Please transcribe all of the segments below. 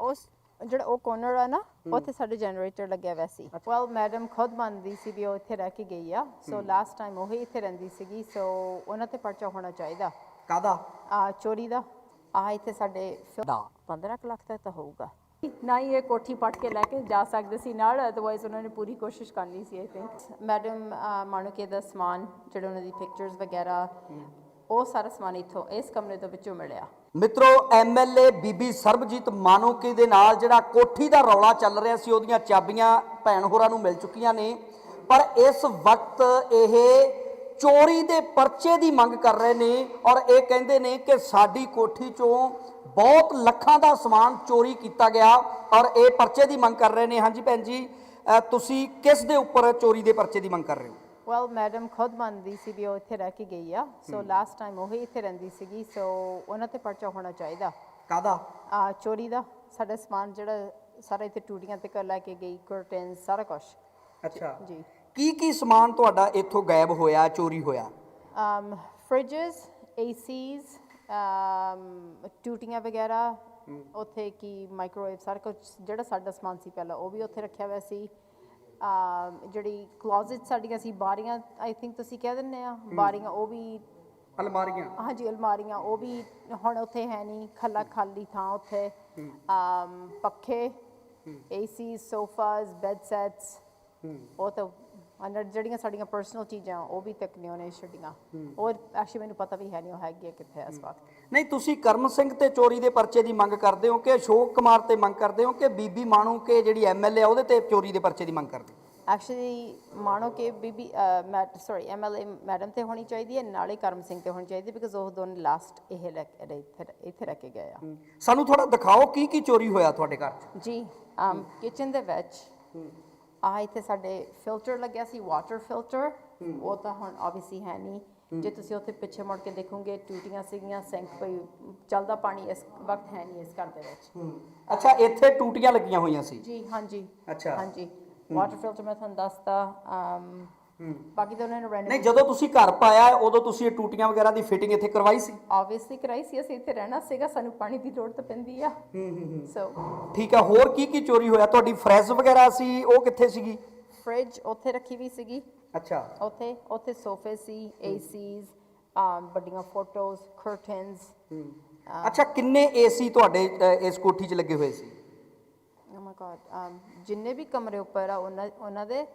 ਉਸ ਜਿਹੜਾ ਉਹ ਕੋਰਨਰ ਆ ਨਾ ਉੱਥੇ ਸਾਡੇ ਜਨਰੇਟਰ ਲੱਗਿਆ ਹੋਇਆ ਸੀ। ਵੈਲ ਮੈਡਮ ਖੁਦ ਮੰਨਦੀ ਸੀ ਵੀ ਉਹ ਇੱਥੇ ਰਹਿ ਕੇ ਗਈ ਆ। ਸੋ ਲਾਸਟ ਟਾਈਮ ਉਹ ਹੀ ਇੱਥੇ ਰਹਿੰਦੀ ਸੀਗੀ। ਸੋ ਉਹਨਾਂ ਤੇ ਪਰਚਾ ਹੋਣਾ ਚਾਹੀਦਾ। ਕਾਦਾ ਆ ਚੋਰੀ ਦਾ। ਆ ਇੱਥੇ ਸਾਡੇ ਫਿ- ਦਾ। 15 ਕੁ ਲੱਖ ਤੱਕ ਤਾਂ ਹੋਊਗਾ। ਨਾ ਹੀ ਇਹ ਕੋਠੀ ਪੱਟ ਕੇ ਲੈ ਕੇ ਜਾ ਸਕਦੇ ਸੀ ਨਾਲ ਅਦਰਵਾਈਜ਼ ਉਹਨਾਂ ਨੇ ਪੂਰੀ ਕੋਸ਼ਿਸ਼ ਕਰਨੀ ਸੀ ਆਈ ਥਿੰਕ ਮੈਡਮ ਮਾਣੂਕੇ ਦਾ ਸਮਾਨ ਜਿਹੜੇ ਉਹਨਾਂ ਦੀ ਪਿਕਚਰਸ ਵਗੈਰਾ ਉਹ ਸਾਰਾ ਸਮਾਨ ਇੱਥੋਂ ਇਸ ਕਮਰੇ ਤੋਂ ਵਿੱਚੋਂ ਮਿਲਿਆ। ਮਿੱਤਰੋ ਐਮਐਲਏ ਬੀਬੀ ਸਰਬਜੀਤ ਮਾਨੋਕੀ ਦੇ ਨਾਲ ਜਿਹੜਾ ਕੋਠੀ ਦਾ ਰੌਲਾ ਚੱਲ ਰਿਹਾ ਸੀ, ਉਹਦੀਆਂ ਚਾਬੀਆਂ ਭੈਣ ਹੋਰਾਂ ਨੂੰ ਮਿਲ ਚੁੱਕੀਆਂ ਨੇ। ਪਰ ਇਸ ਵਕਤ ਇਹ ਚੋਰੀ ਦੇ ਪਰਚੇ ਦੀ ਮੰਗ ਕਰ ਰਹੇ ਨੇ ਔਰ ਇਹ ਕਹਿੰਦੇ ਨੇ ਕਿ ਸਾਡੀ ਕੋਠੀ ਚੋਂ ਬਹੁਤ ਲੱਖਾਂ ਦਾ ਸਮਾਨ ਚੋਰੀ ਕੀਤਾ ਗਿਆ ਔਰ ਇਹ ਪਰਚੇ ਦੀ ਮੰਗ ਕਰ ਰਹੇ ਨੇ। ਹਾਂਜੀ ਭੈਣ ਜੀ ਤੁਸੀਂ ਕਿਸ ਦੇ ਉੱਪਰ ਚੋਰੀ ਦੇ ਪਰਚੇ ਦੀ ਮੰਗ ਕਰ ਰਹੇ ਹੋ? ਵੈਲ ਮੈਡਮ ਖੁਦ ਮੰਨਦੀ ਸੀ ਵੀ ਉਹ ਇੱਥੇ ਰਹਿ ਕੇ ਗਈ ਆ। ਸੋ ਲਾਸਟ ਟਾਈਮ ਉਹ ਹੀ ਇੱਥੇ ਰਹਿੰਦੀ ਸੀਗੀ। ਸੋ ਉਹਨਾਂ ਤੇ ਪਰਚਾ ਹੋਣਾ ਚਾਹੀਦਾ। ਕਾਦਾ ਆ ਚੋਰੀ ਦਾ। ਸਾਡਾ ਸਮਾਨ ਜਿਹੜਾ ਸਾਰਾ ਇੱਥੇ ਟੂਟੀਆਂ ਤੇ ਕਰ ਲੈ ਕੇ ਗਈ ਕਰਟਨਸ ਸਾਰਾ ਕੁਝ ਅੱਛਾ। ਜੀ। ਕੀ ਕੀ ਸਮਾਨ ਤੁਹਾਡਾ ਇੱਥੋਂ ਗਾਇਬ ਹੋਇਆ ਚੋਰੀ ਹੋਇਆ? um, fridges, ACs, um, ਟੂਟੀਆਂ ਵਗੈਰਾ ਉੱਥੇ ਕੀ ਮਾਈਕ੍ਰੋਵੇਵ ਸਾਰਾ ਕੁਝ ਜਿਹੜਾ ਸਾਡਾ ਸਮਾਨ ਸੀ ਪਹਿਲਾਂ ਉਹ ਵੀ ਉੱਥੇ ਰੱਖਿਆ ਹੋਇਆ ਸੀ। ਜਿਹੜੀ ਕਲੋਜ਼ਟ ਸਾਡੀਆਂ ਸੀ ਬਾਰੀਆਂ ਆਈ ਥਿੰਕ ਤੁਸੀਂ ਕਹਿ ਦਿੰਦੇ ਆ ਬਾਰੀਆਂ ਉਹ ਵੀ ਅਲਮਾਰੀਆਂ। ਹਾਂਜੀ ਅਲਮਾਰੀਆਂ ਉਹ ਵੀ ਹੁਣ ਉੱਥੇ ਹੈ ਨਹੀਂ ਖੱਲਾ ਖਾਲੀ ਥਾਂ ਉੱਥੇ। ਪੱਖੇ ਏਸੀ ਸੋਫਾਸ ਬੈੱਡ ਸੈਟਸ ਉਹ ਤਾਂ ਅੰਦਰ ਜਿਹੜੀਆਂ ਸਾਡੀਆਂ ਪਰਸਨਲ ਚੀਜ਼ਾਂ ਉਹ ਵੀ ਤੱਕ ਨਹੀਂ ਉਹਨੇ ਛੱਡੀਆਂ ਔਰ ਐਕਚੁਅਲੀ ਮੈਨੂੰ ਪਤਾ ਵੀ ਹੈ ਨਹੀਂ ਉਹ ਹੈਗੀ ਕਿੱਥੇ ਇਸ ਵਕਤ। ਨਹੀਂ ਤੁਸੀਂ ਕਰਮ ਸਿੰਘ ਤੇ ਚੋਰੀ ਦੇ ਪਰਚੇ ਦੀ ਮੰਗ ਕਰਦੇ ਹੋ ਕਿ ਅਸ਼ੋਕ ਕੁਮਾਰ ਤੇ ਮੰਗ ਕਰਦੇ ਹੋ ਕਿ ਬੀਬੀ ਮਾਣੂ ਕੇ ਜਿਹੜੀ ਐਮਐਲਏ ਆ ਉਹਦੇ ਤੇ ਚੋਰੀ ਦੇ ਪਰਚੇ ਦੀ ਮੰਗ ਕਰਦੇ? ਐਕਚੁਅਲੀ ਮਾਣੋ ਕਿ ਬੀਬੀ ਸੌਰੀ ਐਮਐਲਏ ਮੈਡਮ ਤੇ ਹੋਣੀ ਚਾਹੀਦੀ ਹੈ ਨਾਲੇ ਕਰਮ ਸਿੰਘ ਤੇ ਹੋਣੀ ਚਾਹੀਦੀ ਬਿਕਾਜ਼ ਉਹ ਦੋਨੇ ਲਾਸਟ ਇਹ ਲੈ ਕੇ ਇੱਥੇ ਰਹਿ ਕੇ ਗਏ ਆ। ਸਾਨੂੰ ਥੋੜਾ ਦਿਖਾਓ ਕੀ ਕੀ ਚੋਰੀ ਹੋਇਆ ਤੁਹਾਡੇ ਘਰ 'ਚ? ਜੀ ਕਿਚਨ ਦੇ ਵਿੱਚ ਆ ਇੱਥੇ ਸਾਡੇ ਫਿਲਟਰ ਲੱਗਿਆ ਸੀ ਵਾਟਰ ਫਿਲਟਰ ਉਹ ਤਾਂ ਹੁਣ ਆਬਵੀਅਸਲੀ ਹੈ ਨਹੀਂ। ਜੇ ਤੁਸੀਂ ਉੱਥੇ ਪਿੱਛੇ ਮੁੜ ਕੇ ਦੇਖੋਗੇ ਟੂਟੀਆਂ ਸੀਗੀਆਂ ਸਿੰਕ ਪਈ ਚੱਲਦਾ ਪਾਣੀ ਇਸ ਵਕਤ ਹੈ ਨਹੀਂ ਇਸ ਘਰ ਦੇ ਵਿੱਚ। ਅੱਛਾ ਇੱਥੇ ਟੂਟੀਆਂ ਲੱਗੀਆਂ ਹੋਈਆਂ ਸੀ? ਜੀ ਹਾਂਜੀ। ਅੱਛਾ। ਹਾਂਜੀ। ਵਾਟਰ ਫਿਲਟਰ ਮੈਂ ਤੁਹਾਨੂੰ um ਬਾਕੀ ਤਾਂ ਉਹਨਾਂ ਨੇ ਨਹੀਂ ਰੈਨੋਵੇਟ ਜਦੋਂ ਤੁਸੀਂ ਘਰ ਪਾਇਆ ਉਦੋਂ ਤੁਸੀਂ ਇਹ ਟੂਟੀਆਂ ਵਗੈਰਾ ਦੀ ਫਿਟਿੰਗ ਇੱਥੇ ਕਰਵਾਈ ਸੀ? ਆਬਵੀਅਸਲੀ ਕਰਾਈ ਸੀ ਅਸੀਂ ਇੱਥੇ ਰਹਿਣਾ ਸੀਗਾ ਸਾਨੂੰ ਪਾਣੀ ਦੀ ਲੋੜ ਤਾਂ ਪੈਂਦੀ ਆ। ਸੋ ਠੀਕ ਹੈ ਹੋਰ ਕੀ ਕੀ ਚੋਰੀ ਹੋਇਆ? ਤੁਹਾਡੀ ਫਰੈਜ਼ ਵਗੈਰਾ ਸੀ ਉਹ ਕਿੱਥੇ ਸੀਗੀ? ਫ੍ਰਿਜ ਉੱਥੇ ਰੱਖੀ ਵੀ ਸੀਗੀ। ਅੱਛਾ। ਉੱਥੇ ਉੱਥੇ ਸੋਫੇ ਸੀ ਏਸੀਜ਼ ਵੱਡੀਆਂ ਫੋਟੋਜ਼ ਕਰਟਨਸ ਅੱਛਾ ਕਿੰਨੇ ਏਸੀ ਤੁਹਾਡੇ ਅ, ਇਸ ਕੋਠੀ 'ਚ ਲੱਗੇ ਹੋਏ ਸੀ? ਓ ਮਾਈ ਗॉड ਜਿੰਨੇ ਵੀ ਕਮਰੇ ਉੱਪਰ ਆ ਉਹਨਾਂ ਉਹਨਾਂ ਦੇ?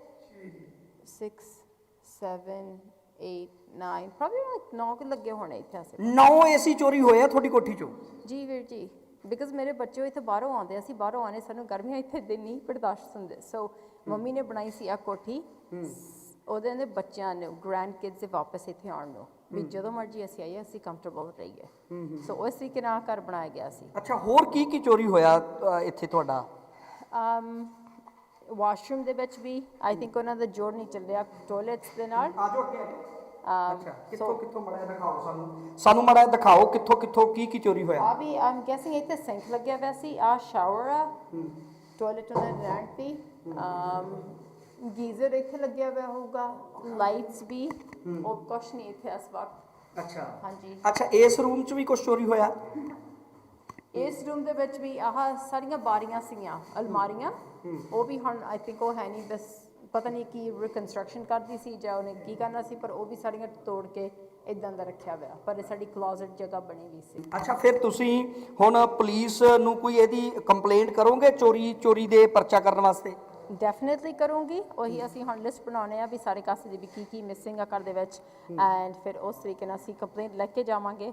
6 7 8 9 ਪ੍ਰੋਬਬਲੀ 9 ਕੁ ਲੱਗੇ ਹੋਣੇ ਇੱਥੇ ਆਸੇ 9 ਏਸੀ ਚੋਰੀ ਹੋਏ ਆ ਤੁਹਾਡੀ ਕੋਠੀ 'ਚੋਂ। ਜੀ ਵੀਰ ਜੀ ਬਿਕਾਜ਼ ਮੇਰੇ ਬੱਚੇ ਇੱਥੇ ਬਾਹਰੋਂ ਆਉਂਦੇ ਅਸੀਂ ਬਾਹਰੋਂ ਆਨੇ ਸਾਨੂੰ ਗਰਮੀਆਂ ਇੱਥੇ ਦਿਨ ਨਹੀਂ ਬਰਦਾਸ਼ਤ ਹੁੰਦੇ। ਸੋ ਮੰਮੀ ਨੇ ਬਣਾਈ ਸੀ ਆ ਕੋਠੀ। ਉਹਦੇ ਦੇ ਬੱਚਿਆਂ ਨੂੰ ਗ੍ਰੈਂਡ ਕਿਡਸ ਦੇ ਵਾਪਸ ਇੱਥੇ ਆਉਣ ਨੂੰ। ਵੀ ਜਦੋਂ ਮਰਜ਼ੀ ਅਸੀਂ ਆਈਏ ਅਸੀਂ ਕੰਫਰਟੇਬਲ ਰਹੀਏ। ਸੋ ਉਸ ਤਰੀਕੇ ਨਾਲ ਘਰ ਬਣਾਇਆ ਗਿਆ ਸੀ। ਅੱਛਾ ਹੋਰ ਕੀ ਕੀ ਚੋਰੀ ਹੋਇਆ ਅ, ਇੱਥੇ ਤੁਹਾਡਾ? Um ਵਾਸ਼ਰੂਮ ਦੇ ਵਿੱਚ ਵੀ ਆਈ ਥਿੰਕ ਉਹਨਾਂ ਦਾ ਜੋੜ ਨਹੀਂ ਚੱਲਿਆ ਟਾਇਲਟਸ ਦੇ ਨਾਲ। ਆਜੋ ਅੱਗੇ ਅੱਛਾ ਕਿੱਥੋਂ ਕਿੱਥੋਂ ਮੜਾ ਦਿਖਾਓ ਸਾਨੂੰ। ਸਾਨੂੰ ਮੜਾ ਦਿਖਾਓ ਕਿੱਥੋਂ ਕਿੱਥੋਂ ਕੀ ਕੀ ਚੋਰੀ ਹੋਇਆ। ਆ ਵੀ ਆਮ ਗੈਸਿੰਗ ਇੱਥੇ ਸਿੰਕ ਲੱਗਿਆ ਹੋਇਆ ਸੀ। ਆ ਸ਼ਾਵਰ ਆ। ਟਾਇਲਟ ਉਹਨਾਂ ਨੇ ਰੈਂਟ ਦੀ um ਗੀਜ਼ਰ ਇੱਥੇ ਲੱਗਿਆ ਹੋਇਆ ਹੋਊਗਾ। ਲਾਈਟਸ ਵੀ। ਉਹ ਕੁਛ ਨਹੀਂ ਇੱਥੇ ਇਸ ਵਕਤ। ਅੱਛਾ। ਹਾਂਜੀ। ਅੱਛਾ ਇਸ ਰੂਮ 'ਚ ਵੀ ਕੁਝ ਚੋਰੀ ਹੋਇਆ? ਇਸ ਰੂਮ ਦੇ ਵਿੱਚ ਵੀ ਆਹ ਸਾਰੀਆਂ ਬਾਰੀਆਂ ਸੀਗੀਆਂ ਅਲਮਾਰੀਆਂ। ਉਹ ਵੀ ਹੁਣ ਆਈ ਥਿੰਕ ਉਹ ਹੈ ਨਹੀਂ ਬਸ ਪਤਾ ਨਹੀਂ ਕੀ ਰਿਕਨਸਟਰਕਸ਼ਨ ਕਰਦੀ ਸੀ ਜਾਂ ਉਹਨੇ ਕੀ ਕਰਨਾ ਸੀ ਪਰ ਉਹ ਵੀ ਸਾਰੀਆਂ ਤੋੜ ਕੇ ਇਦਾਂ ਦਾ ਰੱਖਿਆ ਹੋਇਆ। ਪਰ ਇਹ ਸਾਡੀ ਕਲੋਜ਼ਟ ਜਗ੍ਹਾ ਬਣੀ ਵੀ ਸੀ। ਅੱਛਾ ਫਿਰ ਤੁਸੀਂ ਹੁਣ ਪੁਲਿਸ ਨੂੰ ਕੋਈ ਇਹਦੀ ਕੰਪਲੇਂਟ ਕਰੋਗੇ ਚੋਰੀ ਚੋਰੀ ਦੇ ਪਰਚਾ ਕਰਨ ਵਾਸਤੇ? ਡੈਫੀਨਿਟਲੀ ਕਰੂੰਗੀ। ਉਹੀ ਅਸੀਂ ਹੁਣ ਲਿਸਟ ਬਣਾਉਣੇ ਆ ਵੀ ਸਾਰੇ ਕਾਸੇ ਦੀ ਵੀ ਕੀ ਕੀ ਮਿਸਿੰਗ ਆ ਘਰ ਦੇ ਵਿੱਚ। ਐਂਡ ਫਿਰ ਉਸ ਤਰੀਕੇ ਨਾਲ ਅਸੀਂ ਕੰਪਲੇਂਟ ਲੈ ਕੇ ਜਾਵਾਂਗੇ।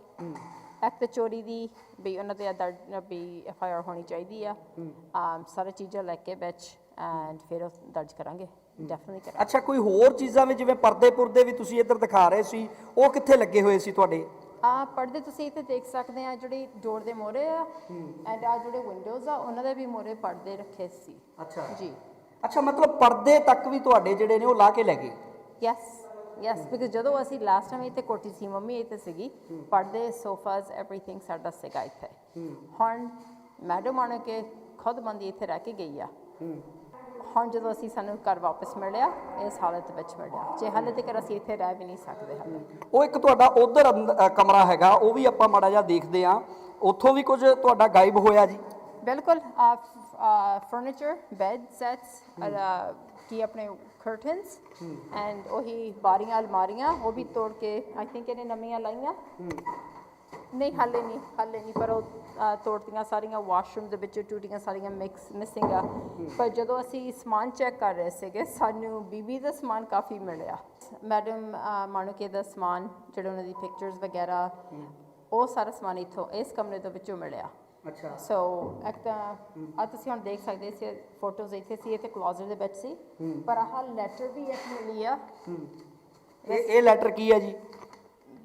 ਐਕਟ ਚੋਰੀ ਦੀ ਵੀ ਉਹਨਾਂ ਤੇ ਦਰਜ ਵੀ ਐਫ ਆਈ ਆਰ ਹੋਣੀ ਚਾਹੀਦੀ ਆ। um, ਸਾਰੇ ਚੀਜ਼ਾਂ ਲੈ ਕੇ ਵਿੱਚ ਐਂਡ ਫਿਰ ਉਹ ਦਰਜ ਕਰਾਂਗੇ। ਡੈਫੀਨਿਟਲੀ ਕਰਾਂਗੇ। ਅੱਛਾ ਕੋਈ ਹੋਰ ਚੀਜ਼ਾਂ ਵਿੱਚ ਜਿਵੇਂ ਪਰਦੇ ਪੁਰਦੇ ਵੀ ਤੁਸੀਂ ਇੱਧਰ ਦਿਖਾ ਰਹੇ ਸੀ ਉਹ ਕਿੱਥੇ ਲੱਗੇ ਹੋਏ ਸੀ ਤੁਹਾਡੇ? ਆ ਪਰਦੇ ਤੁਸੀਂ ਇੱਥੇ ਦੇਖ ਸਕਦੇ ਆ ਜਿਹੜੀ ਡੋਰ ਦੇ ਮੋਰੇ ਆ ਐਂਡ ਆ ਜਿਹੜੇ ਵਿੰਡੋਜ਼ ਆ ਉਹਨਾਂ ਦੇ ਵੀ ਮੋਰੇ ਪਰਦੇ ਰੱਖੇ ਸੀ। ਅੱਛਾ। ਜੀ। ਅੱਛਾ ਮਤਲਬ ਪਰਦੇ ਤੱਕ ਵੀ ਤੁਹਾਡੇ ਜਿਹੜੇ ਨੇ ਉਹ ਲਾ ਕੇ ਲੈ ਗਏ? ਯੈਸ ਯੈਸ ਬਿਕਾਜ਼ ਜਦੋਂ ਅਸੀਂ ਲਾਸਟ ਟਾਈਮ ਇੱਥੇ ਕੋਟੀ ਸੀ ਮੰਮੀ ਇੱਥੇ ਸੀਗੀ ਪਰਦੇ ਸੋਫਾਸ ਐਵਰੀਥਿੰਗ ਸਾਡਾ ਸੀਗਾ ਇੱਥੇ। ਹੁਣ ਮੈਡਮ ਆਣ ਕੇ ਖੁਦ ਬੰਦੀ ਇੱਥੇ ਰਹਿ ਕੇ ਗਈ ਆ। ਹੁਣ ਜਦੋਂ ਅਸੀਂ ਸਾਨੂੰ ਘਰ ਵਾਪਸ ਮਿਲਿਆ ਇਸ ਹਾਲਤ ਵਿੱਚ ਮਿਲਿਆ। ਜੇ ਹਾਲੇ ਤੱਕ ਅਸੀਂ ਇੱਥੇ ਰਹਿ ਵੀ ਨਹੀਂ ਸਕਦੇ ਹਾਲੇ। ਉਹ ਇੱਕ ਤੁਹਾਡਾ ਉਧਰ ਕਮਰਾ ਹੈਗਾ ਉਹ ਵੀ ਆਪਾਂ ਮਾੜਾ ਜਿਹਾ ਦੇਖਦੇ ਆ ਉੱਥੋਂ ਵੀ ਕੁਝ ਤੁਹਾਡਾ ਗਾਇਬ ਹੋਇਆ ਜੀ? ਬਿਲਕੁਲ ਫਰਨੀਚਰ ਬੈੱਡ ਸੈਟਸ ਕੀ ਆਪਣੇ ਕਰਟਨਸ ਐਂਡ ਉਹੀ ਬਾਰੀਆਂ ਅਲਮਾਰੀਆਂ ਉਹ ਵੀ ਤੋੜ ਕੇ ਆਈ ਥਿੰਕ ਇਹਨੇ ਨਵੀਆਂ ਲਾਈਆਂ। ਨਹੀਂ ਹਾਲੇ ਨਹੀਂ ਹਾਲੇ ਨਹੀਂ ਪਰ ਉਹ ਅਹ, ਤੋੜਤੀਆਂ ਸਾਰੀਆਂ ਵਾਸ਼ਰੂਮ ਦੇ ਵਿੱਚ ਟੂਟੀਆਂ ਸਾਰੀਆਂ ਮਿਕਸ ਮਿਸਿੰਗ ਆ। ਪਰ ਜਦੋਂ ਅਸੀਂ ਸਮਾਨ ਚੈੱਕ ਕਰ ਰਹੇ ਸੀਗੇ ਸਾਨੂੰ ਬੀਬੀ ਦਾ ਸਮਾਨ ਕਾਫੀ ਮਿਲਿਆ। ਮੈਡਮ ਮਾਣੂਕੇ ਦਾ ਸਮਾਨ ਜਿਹੜੇ ਉਹਨਾਂ ਦੀ ਪਿਕਚਰਸ ਵਗੈਰਾ ਉਹ ਸਾਰਾ ਸਮਾਨ ਇੱਥੋਂ ਇਸ ਕਮਰੇ ਦੇ ਵਿੱਚੋਂ ਮਿਲਿਆ। ਅੱਛਾ। ਸੋ ਇੱਕ ਤਾਂ ਆ ਤੁਸੀਂ ਹੁਣ ਦੇਖ ਸਕਦੇ ਸੀ ਫੋਟੋਜ਼ ਇੱਥੇ ਸੀ ਇੱਥੇ ਕਲੋਜ਼ਟ ਦੇ ਵਿੱਚ ਸੀ। ਪਰ ਆਹ ਲੈਟਰ ਵੀ ਇੱਕ ਮਿਲੀ ਆ। ਇਹ ਇਹ ਲੈਟਰ ਕੀ ਹੈ ਜੀ?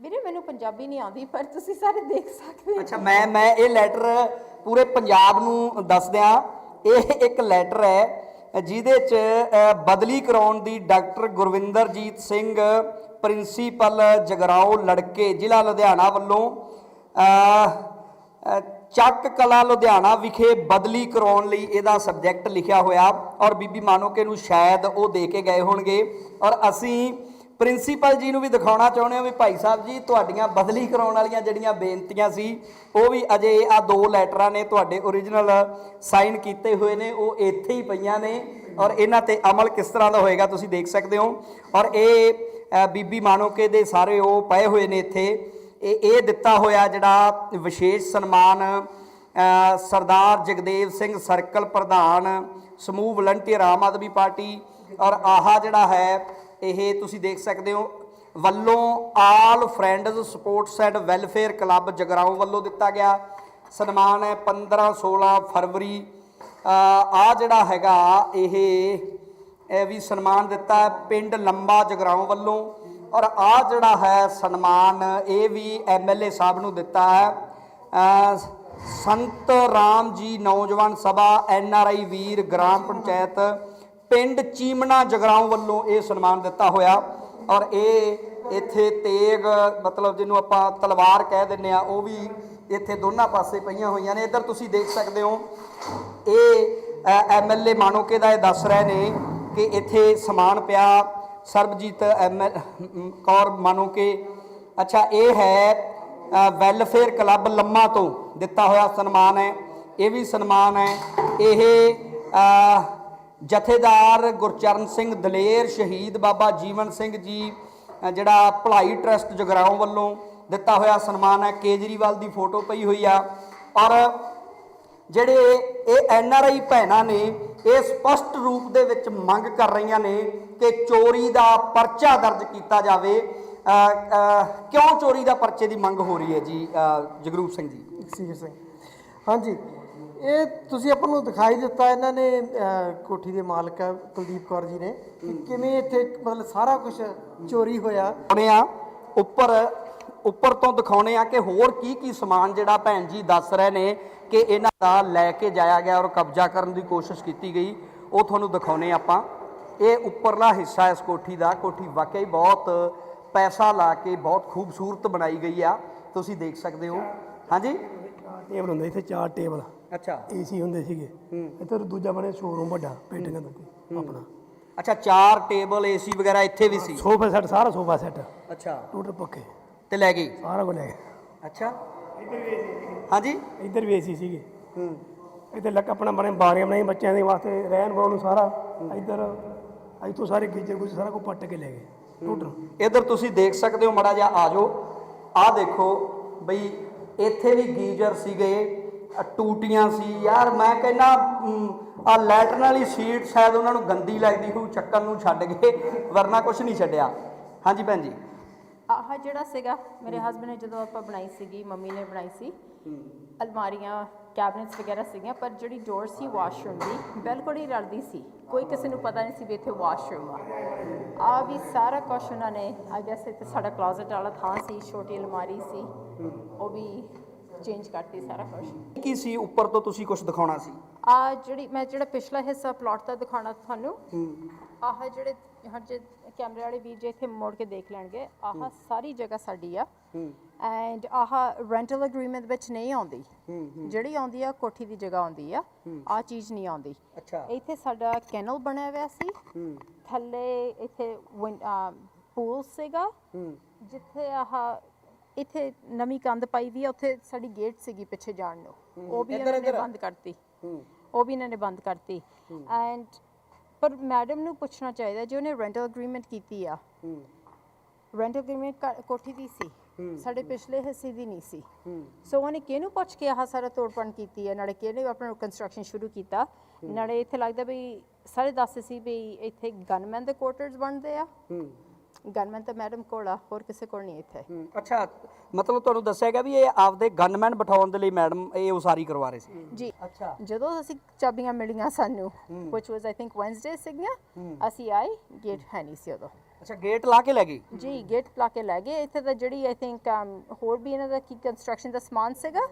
ਵੀਰੇ ਮੈਨੂੰ ਪੰਜਾਬੀ ਨਹੀਂ ਆਉਂਦੀ ਪਰ ਤੁਸੀਂ ਸਾਰੇ ਦੇਖ ਸਕਦੇ ਹੋ। ਅੱਛਾ ਮੈਂ ਮੈਂ ਇਹ ਲੈਟਰ ਪੂਰੇ ਪੰਜਾਬ ਨੂੰ ਦੱਸ ਦਿਆਂ। ਇਹ ਇੱਕ ਲੈਟਰ ਹੈ ਜਿਹਦੇ ਚ ਬਦਲੀ ਕਰਾਉਣ ਦੀ ਡਾਕਟਰ ਗੁਰਵਿੰਦਰਜੀਤ ਸਿੰਘ ਪ੍ਰਿੰਸੀਪਲ ਜਗਰਾਓ ਲੜਕੇ ਜ਼ਿਲ੍ਹਾ ਲੁਧਿਆਣਾ ਵੱਲੋਂ ਚੱਕ ਕਲਾ ਲੁਧਿਆਣਾ ਵਿਖੇ ਬਦਲੀ ਕਰਾਉਣ ਲਈ ਇਹਦਾ ਸਬਜੈਕਟ ਲਿਖਿਆ ਹੋਇਆ ਔਰ ਬੀਬੀ ਮਾਨੋਕੇ ਨੂੰ ਸ਼ਾਇਦ ਉਹ ਦੇ ਕੇ ਗਏ ਹੋਣਗੇ ਔਰ ਅਸੀਂ ਪ੍ਰਿੰਸੀਪਲ ਜੀ ਨੂੰ ਵੀ ਦਿਖਾਉਣਾ ਚਾਹੁੰਦੇ ਹਾਂ ਵੀ ਭਾਈ ਸਾਹਿਬ ਜੀ, ਤੁਹਾਡੀਆਂ ਬਦਲੀ ਕਰਾਉਣ ਵਾਲੀਆਂ ਜਿਹੜੀਆਂ ਬੇਨਤੀਆਂ ਸੀ, ਉਹ ਵੀ ਅਜੇ ਆ ਦੋ ਲੈਟਰਾਂ ਨੇ ਤੁਹਾਡੇ ਓਰੀਜਨਲ ਸਾਈਨ ਕੀਤੇ ਹੋਏ ਨੇ, ਉਹ ਇੱਥੇ ਹੀ ਪਈਆਂ ਨੇ ਔਰ ਇਹਨਾਂ ਤੇ ਅਮਲ ਕਿਸ ਤਰ੍ਹਾਂ ਦਾ ਹੋਏਗਾ ਤੁਸੀਂ ਦੇਖ ਸਕਦੇ ਹੋ ਔਰ ਇਹ ਬੀਬੀ ਮਾਨੋਕੇ ਦੇ ਸਾਰੇ ਉਹ ਪਏ ਹੋਏ ਨੇ ਇੱਥੇ ਇਹ ਇਹ ਦਿੱਤਾ ਹੋਇਆ ਜਿਹੜਾ ਵਿਸ਼ੇਸ਼ ਸਨਮਾਨ ਸਰਦਾਰ ਜਗਦੇਵ ਸਿੰਘ ਸਰਕਲ ਪ੍ਰਧਾਨ, ਸਮੂਹ ਵਲੰਟੀਅਰ ਆਮ ਆਦਮੀ ਪਾਰਟੀ ਔਰ ਆਹ ਜਿਹੜਾ ਹੈ, ਇਹ ਤੁਸੀਂ ਦੇਖ ਸਕਦੇ ਹੋ, ਵੱਲੋਂ all friends sports and welfare club Jagraon ਵੱਲੋਂ ਦਿੱਤਾ ਗਿਆ ਸਨਮਾਨ ਹੈ 15 16 ਫਰਵਰੀ। ਆ ਜਿਹੜਾ ਹੈਗਾ, ਇਹ ਵੀ ਸਨਮਾਨ ਦਿੱਤਾ ਪਿੰਡ ਲੰਬਾ ਜਗਰਾਉਂ ਵੱਲੋਂ। ਔਰ ਆ ਜਿਹੜਾ ਹੈ ਸਨਮਾਨ, ਇਹ ਵੀ ਐਮਐਲਏ ਸਾਹਿਬ ਨੂੰ ਦਿੱਤਾ ਹੈ। ਸੰਤ ਰਾਮ ਜੀ ਨੌਜਵਾਨ ਸਭਾ ਐਨਆਰਆਈ ਵੀਰ, ਗ੍ਰਾਮ ਪੰਚਾਇਤ, ਪਿੰਡ ਚੀਮਣਾ ਜਗਰਾਉਂ ਵੱਲੋਂ ਇਹ ਸਨਮਾਨ ਦਿੱਤਾ ਹੋਇਆ। ਔਰ ਇਹ ਇੱਥੇ ਤੇਗ, ਮਤਲਬ ਜਿਹਨੂੰ ਆਪਾਂ ਤਲਵਾਰ ਕਹਿ ਦਿੰਨੇ ਆ ਉਹ ਵੀ ਇੱਥੇ ਦੋਨਾਂ ਪਾਸੇ ਪਈਆਂ ਹੋਈਆਂ ਨੇ। ਇੱਧਰ ਤੁਸੀਂ ਦੇਖ ਸਕਦੇ ਹੋ, ਇਹ ਐਮਐਲਏ ਮਾਨੋਕੇ ਦਾ ਇਹ ਦੱਸ ਰਹੇ ਨੇ ਕਿ ਇੱਥੇ ਸਮਾਨ ਪਿਆ। ਸਰਬਜੀਤ ਐਮਐਲ ਕੌਰ ਮਾਨੋਕੇ ਅੱਛਾ, ਇਹ ਹੈ ਵੈਲਫੇਅਰ ਕਲੱਬ ਲੰਮਾ ਤੋਂ ਦਿੱਤਾ ਹੋਇਆ ਸਨਮਾਨ ਹੈ। ਇਹ ਵੀ ਸਨਮਾਨ ਹੈ। ਇਹ ਜਥੇਦਾਰ ਗੁਰਚਰਨ ਸਿੰਘ ਦਲੇਰ, ਸ਼ਹੀਦ ਬਾਬਾ ਜੀਵਨ ਸਿੰਘ ਜੀ ਜਿਹੜਾ ਭਲਾਈ ਟਰਸਟ ਜਗਰਾਉਂ ਵੱਲੋਂ ਦਿੱਤਾ ਹੋਇਆ ਸਨਮਾਨ ਹੈ। ਕੇਜਰੀਵਾਲ ਦੀ ਫੋਟੋ ਪਈ ਹੋਈ ਆ। ਔਰ ਜਿਹੜੇ ਇਹ ਐਨ ਆਰ ਆਈ ਭੈਣਾਂ ਨੇ, ਇਹ ਸਪਸ਼ਟ ਰੂਪ ਦੇ ਵਿੱਚ ਮੰਗ ਕਰ ਰਹੀਆਂ ਨੇ ਕਿ ਚੋਰੀ ਦਾ ਪਰਚਾ ਦਰਜ ਕੀਤਾ ਜਾਵੇ ਕਿਉਂ ਚੋਰੀ ਦਾ ਪਰਚੇ ਦੀ ਮੰਗ ਹੋ ਰਹੀ ਹੈ ਜੀ ਜਗਰੂਪ ਸਿੰਘ ਜੀ? ਸੀਰ ਸਿੰਘ ਹਾਂਜੀ ਇਹ ਤੁਸੀਂ ਆਪਾਂ ਨੂੰ ਦਿਖਾਈ ਦਿੱਤਾ ਇਹਨਾਂ ਨੇ ਕੋਠੀ ਦੇ ਮਾਲਕ ਕੁਲਦੀਪ ਕੌਰ ਜੀ ਨੇ ਕਿ ਕਿਵੇਂ ਇੱਥੇ ਮਤਲਬ ਸਾਰਾ ਕੁਝ ਚੋਰੀ ਹੋਇਆ। ਆ ਉੱਪਰ ਉੱਪਰ ਤੋਂ ਦਿਖਾਉਣੇ ਆ ਕਿ ਹੋਰ ਕੀ ਕੀ ਸਮਾਨ ਜਿਹੜਾ ਭੈਣ ਜੀ ਦੱਸ ਰਹੇ ਨੇ ਕਿ ਇਹਨਾਂ ਦਾ ਲੈ ਕੇ ਜਾਇਆ ਗਿਆ ਔਰ ਕਬਜ਼ਾ ਕਰਨ ਦੀ ਕੋਸ਼ਿਸ਼ ਕੀਤੀ ਗਈ ਉਹ ਤੁਹਾਨੂੰ ਦਿਖਾਉਣੇ ਆਪਾਂ। ਇਹ ਉੱਪਰਲਾ ਹਿੱਸਾ ਇਸ ਕੋਠੀ ਦਾ। ਕੋਠੀ ਵਾਕਈ ਬਹੁਤ ਪੈਸਾ ਲਾ ਕੇ ਬਹੁਤ ਖੂਬਸੂਰਤ ਬਣਾਈ ਗਈ ਆ। ਤੁਸੀਂ ਦੇਖ ਸਕਦੇ ਹੋ। ਹਾਂਜੀ? ਟੇਬਲ ਹੁੰਦੇ ਇੱਥੇ ਚਾਰ ਟੇਬਲ। ਅੱਛਾ। ਏਸੀ ਹੁੰਦੇ ਸੀਗੇ। ਇੱਧਰ ਦੂਜਾ ਬਣੇ ਸ਼ੋਰੂਮ ਵੱਡਾ ਪੇਟੀਆਂ ਦਾ ਆਪਣਾ। ਅੱਛਾ ਚਾਰ ਟੇਬਲ ਏਸੀ ਵਗੈਰਾ ਇੱਥੇ ਵੀ ਸੀ? ਸੋਫਾ ਸੈੱਟ ਸਾਰਾ ਸੋਫਾ ਸੈੱਟ। ਅੱਛਾ। ਟੋਟਲ ਪੱਕੇ ਤੇ ਲੈ ਗਈ? ਸਾਰਾ ਕੁਝ ਲੈ ਗਏ। ਅੱਛਾ। ਹਾਂਜੀ? ਇੱਧਰ ਵੀ ਏਸੀ ਸੀਗੇ। ਇੱਧਰ ਲੱਕ ਆਪਣਾ ਬਣੇ ਬਾਰੀਆਂ ਬਣਾਈ ਬੱਚਿਆਂ ਦੇ ਵਾਸਤੇ ਰਹਿਣ ਬਹਿਣ ਨੂੰ ਸਾਰਾ। ਇੱਧਰ ਇੱਥੋਂ ਸਾਰੇ ਗੀਜਰ ਗੁੱਜ ਸਾਰਾ ਕੁਝ ਪੱਟ ਕੇ ਲੈ ਗਏ ਟੋਟਲ ਇਧਰ ਤੁਸੀਂ ਦੇਖ ਸਕਦੇ ਹੋ ਮੜਾ ਜਿਹਾ ਆ ਜਾਓ। ਆ ਦੇਖੋ ਬਈ ਇੱਥੇ ਵੀ ਗੀਜ਼ਰ ਸੀਗੇ ਟੂਟੀਆਂ ਸੀ। ਯਾਰ ਮੈਂ ਕਹਿੰਦਾ ਆ ਲੈਟਰਨ ਵਾਲੀ ਸੀਟ ਸ਼ਾਇਦ ਉਹਨਾਂ ਨੂੰ ਗੰਦੀ ਲੱਗਦੀ ਹੋਊ ਚੱਕਣ ਨੂੰ ਛੱਡ ਗਏ ਵਰਨਾ ਕੁਝ ਨਹੀਂ ਛੱਡਿਆ। ਹਾਂਜੀ ਭੈਣ ਜੀ। ਆਹ ਜਿਹੜਾ ਸੀਗਾ ਮੇਰੇ ਹਸਬੰਡ ਨੇ ਜਦੋਂ ਆਪਾਂ ਬਣਾਈ ਸੀਗੀ ਮੰਮੀ ਨੇ ਬਣਾਈ ਸੀ ਅਲਮਾਰੀਆਂ ਕੈਬਨਿਟਸ ਵਗੈਰਾ ਸੀਗੀਆਂ ਪਰ ਜਿਹੜੀ ਡੋਰ ਸੀ ਵਾਸ਼ਰੂਮ ਦੀ ਬਿਲਕੁਲ ਹੀ ਰਲਦੀ ਸੀ। ਕੋਈ ਕਿਸੇ ਨੂੰ ਪਤਾ ਨਹੀਂ ਸੀ ਵੀ ਇੱਥੇ ਵਾਸ਼ਰੂਮ ਆ। ਆ ਵੀ ਸਾਰਾ ਕੁਛ ਉਹਨਾਂ ਨੇ ਆਈ ਗੈਸ ਇੱਥੇ ਸਾਡਾ ਕਲੋਜ਼ਟ ਵਾਲਾ ਥਾਂ ਸੀ ਛੋਟੀ ਅਲਮਾਰੀ ਸੀ ਉਹ ਵੀ ਚੇਂਜ ਕਰਤੀ ਸਾਰਾ ਕੁਛ। ਕੀ ਸੀ? ਉੱਪਰ ਤੋਂ ਤੁਸੀਂ ਕੁਝ ਦਿਖਾਉਣਾ ਸੀ? ਆ ਜਿਹੜੀ ਮੈਂ ਜਿਹੜਾ ਪਿਛਲਾ ਹਿੱਸਾ ਪਲਾਟ ਦਾ ਦਿਖਾਉਣਾ ਤੁਹਾਨੂੰ ਆਹ ਜਿਹੜੇ ਹੁਣ ਜੇ ਕੈਮਰੇ ਵਾਲੇ ਵੀਰ ਜੇ ਇੱਥੇ ਮੋੜ ਕੇ ਦੇਖ ਲੈਣਗੇ ਆਹ ਸਾਰੀ ਜਗ੍ਹਾ ਸਾਡੀ ਆ। ਐਂਡ ਆਹ ਰੈਂਟਲ ਐਗਰੀਮੈਂਟ ਵਿੱਚ ਨਹੀਂ ਆਉਂਦੀ। ਜਿਹੜੀ ਆਉਂਦੀ ਆ ਕੋਠੀ ਦੀ ਜਗ੍ਹਾ ਆਉਂਦੀ ਆ। ਆ ਚੀਜ਼ ਨਹੀਂ ਆਉਂਦੀ। ਅੱਛਾ। ਇੱਥੇ ਸਾਡਾ ਕੈਨਲ ਬਣਿਆ ਹੋਇਆ ਸੀ। ਥੱਲੇ ਇੱਥੇ ਪੂਲ ਸੀਗਾ। ਜਿੱਥੇ ਆਹ ਇੱਥੇ ਨਵੀਂ ਕੰਧ ਪਾਈ ਵੀ ਆ ਉੱਥੇ ਸਾਡੀ ਗੇਟ ਸੀਗੀ ਪਿੱਛੇ ਜਾਣ ਨੂੰ। ਉਹ ਵੀ ਇਹਨਾਂ ਨੇ ਬੰਦ ਕਰਤੀ। ਉਹ ਵੀ ਇਹਨਾਂ ਨੇ ਬੰਦ ਕਰਤੀ। ਐਂਡ ਪਰ ਮੈਡਮ ਨੂੰ ਪੁੱਛਣਾ ਚਾਹੀਦਾ ਜੇ ਉਹਨੇ ਰੈਂਟਲ ਅਗਰੀਮੈਂਟ ਕੀਤੀ ਆ। ਰੈਂਟਲ ਅਗਰੀਮੈਂਟ ਕੋਠੀ ਦੀ ਸੀ। ਸਾਡੇ ਪਿਛਲੇ ਹਿੱਸੇ ਦੀ ਨਹੀਂ ਸੀ। ਸੋ ਉਹਨੇ ਕਿਹਨੂੰ ਪੁੱਛ ਕੇ ਆਹ ਸਾਰਾ ਤੋੜਪਣ ਕੀਤੀ ਹੈ? ਨਾਲੇ ਕਿਹਨੇ ਆਪਣਾ ਕੰਸਟਰਕਸ਼ਨ ਸ਼ੁਰੂ ਕੀਤਾ? ਨਾਲੇ ਇੱਥੇ ਲੱਗਦਾ ਵੀ ਸਾਰੇ ਦੱਸ ਸੀ ਵੀ ਇੱਥੇ ਗਨਮੈਨ ਦੇ ਕੁਆਰਟਰਸ ਬਣਦੇ ਆ। ਗਨਮੈਨ ਤਾਂ ਮੈਡਮ ਕੋਲ ਆ ਹੋਰ ਕਿਸੇ ਕੋਲ ਨਹੀਂ ਇੱਥੇ। ਅੱਛਾ ਮਤਲਬ ਤੁਹਾਨੂੰ ਦੱਸਿਆ ਗਿਆ ਵੀ ਇਹ ਆਪਦੇ ਗਨਮੈਨ ਬਿਠਾਉਣ ਦੇ ਲਈ ਮੈਡਮ ਇਹ ਉਸਾਰੀ ਕਰਵਾ ਰਹੇ ਸੀ? ਜੀ। ਅੱਛਾ। ਜਦੋਂ ਅਸੀਂ ਚਾਬੀਆਂ ਮਿਲੀਆਂ ਸਾਨੂੰ which was i think wednesday ਸੀਗੀਆਂ ਅਸੀਂ ਆਏ ਗੇਟ ਹੈ ਨਹੀਂ ਸੀ ਉਦੋਂ। ਅੱਛਾ ਗੇਟ ਲਾ ਕੇ ਲੈ ਗਈ ਜੀ ਗੇਟ ਲਾ ਕੇ ਲੈ ਗਏ। ਇੱਥੇ ਤਾਂ ਜਿਹੜੀ ਆਈ ਥਿੰਕ ਹੋਰ ਵੀ ਇਹਨਾਂ ਦਾ ਕੀ ਕੰਸਟਰਕਸ਼ਨ ਦਾ ਸਮਾਨ ਸੀਗਾ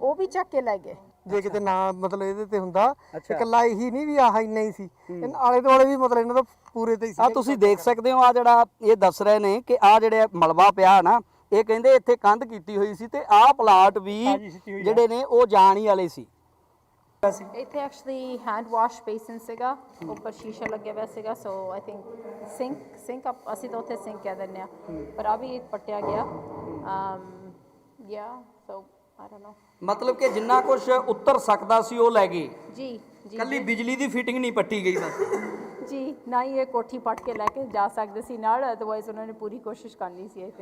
ਉਹ ਵੀ ਚੱਕ ਕੇ ਲੈ ਗਏ। ਜੇ ਕਿਤੇ ਨਾ ਮਤਲਬ ਇਹਦੇ ਤੇ ਹੁੰਦਾ ਇਕੱਲਾ ਇਹੀ ਨਹੀਂ ਵੀ ਆਹ ਇੰਨਾ ਹੀ ਸੀ। ਆਲੇ ਦੁਆਲੇ ਵੀ ਮਤਲਬ ਇਹਨਾਂ ਦਾ ਪੂਰੇ ਤੇ ਹੀ ਆ ਸੀ ਤੁਸੀਂ ਦੇਖ ਸਕਦੇ ਹੋ ਆ ਜਿਹੜਾ ਇਹ ਦੱਸ ਰਹੇ ਨੇ ਕਿ ਆ ਜਿਹੜੇ ਮਲਬਾ ਪਿਆ ਨਾ ਇਹ ਕਹਿੰਦੇ ਇੱਥੇ ਕੰਧ ਕੀਤੀ ਹੋਈ ਸੀ ਤੇ ਆਹ ਪਲਾਟ ਵੀ ਜਿਹੜੇ ਨੇ ਉਹ ਜਾਣ ਹੀ ਵਾਲੇ ਸੀ। ਇੱਥੇ ਐਕਚੁਅਲੀ ਹੈਂਡ ਵਾਸ਼ ਬੇਸਿਨ ਸੀਗਾ ਉੱਪਰ ਸ਼ੀਸ਼ਾ ਲੱਗਿਆ ਹੋਇਆ ਸੀਗਾ so I think sink sink ਅਸੀਂ ਤਾਂ ਉੱਥੇ ਸਿੰਕ ਕਹਿ ਦਿੰਦੇ ਆ ਪਰ ਆ ਵੀ ਪੱਟਿਆ ਗਿਆ। um ਯਾ ਸੋ ਆਈ ਡੋਨਟ ਨੋ ਮਤਲਬ ਕਿ ਜਿੰਨਾ ਕੁਝ ਉੱਤਰ ਸਕਦਾ ਸੀ ਉਹ ਲੈ ਗਏ ਜੀ ਜੀ ਕੱਲੀ ਬਿਜਲੀ ਦੀ ਫਿਟਿੰਗ ਨਹੀਂ ਪੱਟੀ ਗਈ ਬਸ ਜੀ ਨਾ ਹੀ ਇਹ ਕੋਠੀ ਪੱਟ ਕੇ ਲੈ ਕੇ ਜਾ ਸਕਦੇ ਸੀ ਨਾਲ ਅਦਰਵਾਈਜ਼ ਉਹਨਾਂ ਨੇ ਪੂਰੀ ਕੋਸ਼ਿਸ਼ ਕਰਨੀ ਸੀ ਇੱਥੇ